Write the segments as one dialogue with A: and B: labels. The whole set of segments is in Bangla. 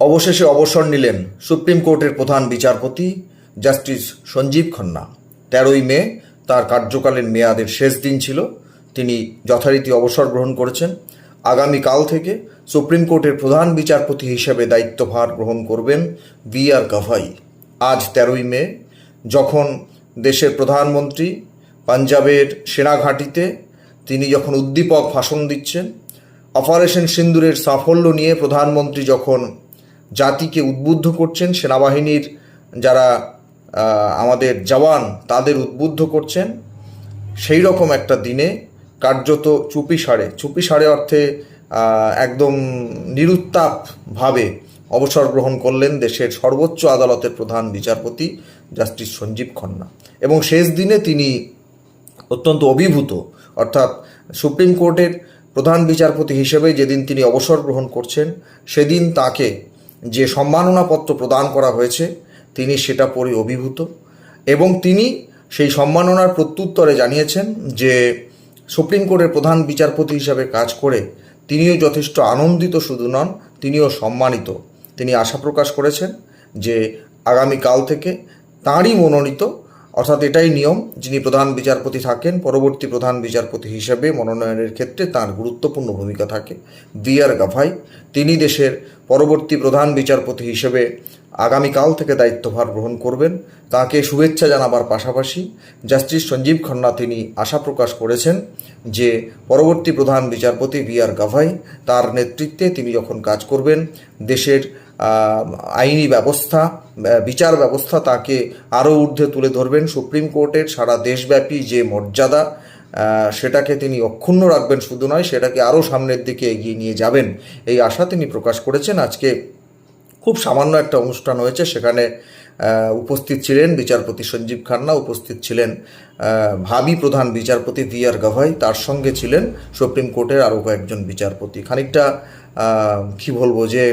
A: অবশেষে অবসর নিলেন সুপ্রিম কোর্টের প্রধান বিচারপতি জাস্টিস সঞ্জীব খান্না। তেরোই মে তার কার্যকালীন মেয়াদের শেষ দিন ছিল। তিনি যথারীতি অবসর গ্রহণ করেছেন। আগামীকাল থেকে সুপ্রিম কোর্টের প্রধান বিচারপতি হিসেবে দায়িত্বভার গ্রহণ করবেন বি আর গাভাই। আজ তেরোই মে, যখন দেশের প্রধানমন্ত্রী পাঞ্জাবের সেনাঘাঁটিতে তিনি যখন উদ্দীপক ভাষণ দিচ্ছেন, অপারেশন সিন্দুরের সাফল্য নিয়ে প্রধানমন্ত্রী যখন জাতিকে উদ্বুদ্ধ করছেন, সেনাবাহিনীর যারা আমাদের জওয়ান, তাদের উদ্বুদ্ধ করছেন। সেই রকম একটা দিনে কার্যত চুপি সারে। চুপি সারে অর্থে একদম নিরুত্তাপভাবে অবসর গ্রহণ করলেন দেশের সর্বোচ্চ আদালতের প্রধান বিচারপতি জাস্টিস সঞ্জীব খন্না। এবং শেষ দিনে তিনি অত্যন্ত অভিভূত, অর্থাৎ সুপ্রিম কোর্টের প্রধান বিচারপতি হিসেবে যেদিন তিনি অবসর গ্রহণ করছেন, সেদিন তাকে যে সম্মাননাপত্র প্রদান করা হয়েছে, তিনি সেটা পড়ে অভিভূত। এবং তিনি সেই সম্মাননার প্রত্যুত্তরে জানিয়েছেন যে, সুপ্রিম কোর্টের প্রধান বিচারপতি হিসাবে কাজ করে তিনিও যথেষ্ট আনন্দিত শুধু নন, তিনিও সম্মানিত। তিনি আশা প্রকাশ করেছেন যে, আগামীকাল থেকে তাঁরই মনোনীত অর্থাৎ এটাই নিয়ম যিনি প্রধান বিচারপতি থাকেন, পরবর্তী প্রধান বিচারপতি হিসেবে মনোনয়নের ক্ষেত্রে তার গুরুত্বপূর্ণ ভূমিকা থাকে। বি আর গাভাই, তিনি দেশের পরবর্তী প্রধান বিচারপতি হিসেবে আগামীকাল থেকে দায়িত্বভার গ্রহণ করবেন। তাকে শুভেচ্ছা জানাবার পাশাপাশি জাস্টিস সঞ্জীব খান্না তিনি আশা প্রকাশ করেছেন যে পরবর্তী প্রধান বিচারপতি বি আর গাভাই তার নেতৃত্বে তিনি যখন কাজ করবেন, দেশের আইনি ব্যবস্থা বিচার ব্যবস্থা তাকে আরও ঊর্ধ্বে তুলে ধরবেন। সুপ্রিম কোর্টের সারা দেশব্যাপী যে মর্যাদা সেটাকে তিনি অক্ষুণ্ণ রাখবেন শুধু নয়, সেটাকে আরও সামনের দিকে এগিয়ে নিয়ে যাবেন। এই আশা তিনি প্রকাশ করেছেন। আজকে খুব সামান্য একটা অনুষ্ঠান হয়েছে। সেখানে উপস্থিত ছিলেন বিচারপতি সঞ্জীব খান্না, উপস্থিত ছিলেন ভাবি প্রধান বিচারপতি ভি আর গাভাই, তার সঙ্গে ছিলেন সুপ্রিম কোর্টের আরও কয়েকজন বিচারপতি। খানিকটা কি বলব যে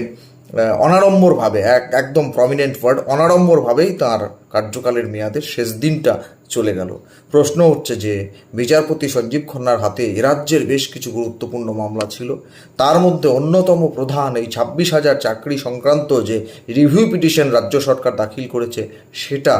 A: অনাড়ম্বরভাবে, এক, একদম প্রমিনেন্ট ওয়ার্ড অনাড়ম্বরভাবেই তার কার্যকালের মেয়াদের শেষ দিনটা চলে গেল। প্রশ্ন হচ্ছে যে, বিচারপতি সঞ্জীব খন্নার হাতে রাজ্যের বেশ কিছু গুরুত্বপূর্ণ মামলা ছিল। তার মধ্যে অন্যতম প্রধান এই ছাব্বিশ হাজার চাকরি সংক্রান্ত যে রিভিউ পিটিশন রাজ্য সরকার দাখিল করেছে, সেটা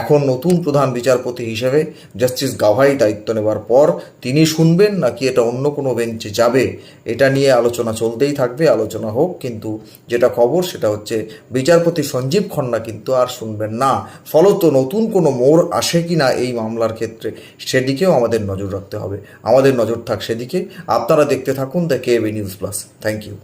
A: এখন নতুন প্রধান বিচারপতি হিসেবে জাস্টিস গাভাই দায়িত্ব নেবার পর তিনি শুনবেন নাকি এটা অন্য কোনো বেঞ্চে যাবে, এটা নিয়ে আলোচনা চলতেই থাকবে, আলোচনা হোক। কিন্তু যেটা খবর, সেটা হচ্ছে বিচারপতি সঞ্জীব খন্না কিন্তু আর শুনবেন না। ফলত নতুন কোনো মোড় আসে কি না এই মামলার ক্ষেত্রে সেদিকেও আমাদের নজর রাখতে হবে। আমাদের নজর থাক সেদিকে। আপনারা দেখতে থাকুন the K news plus. Thank you.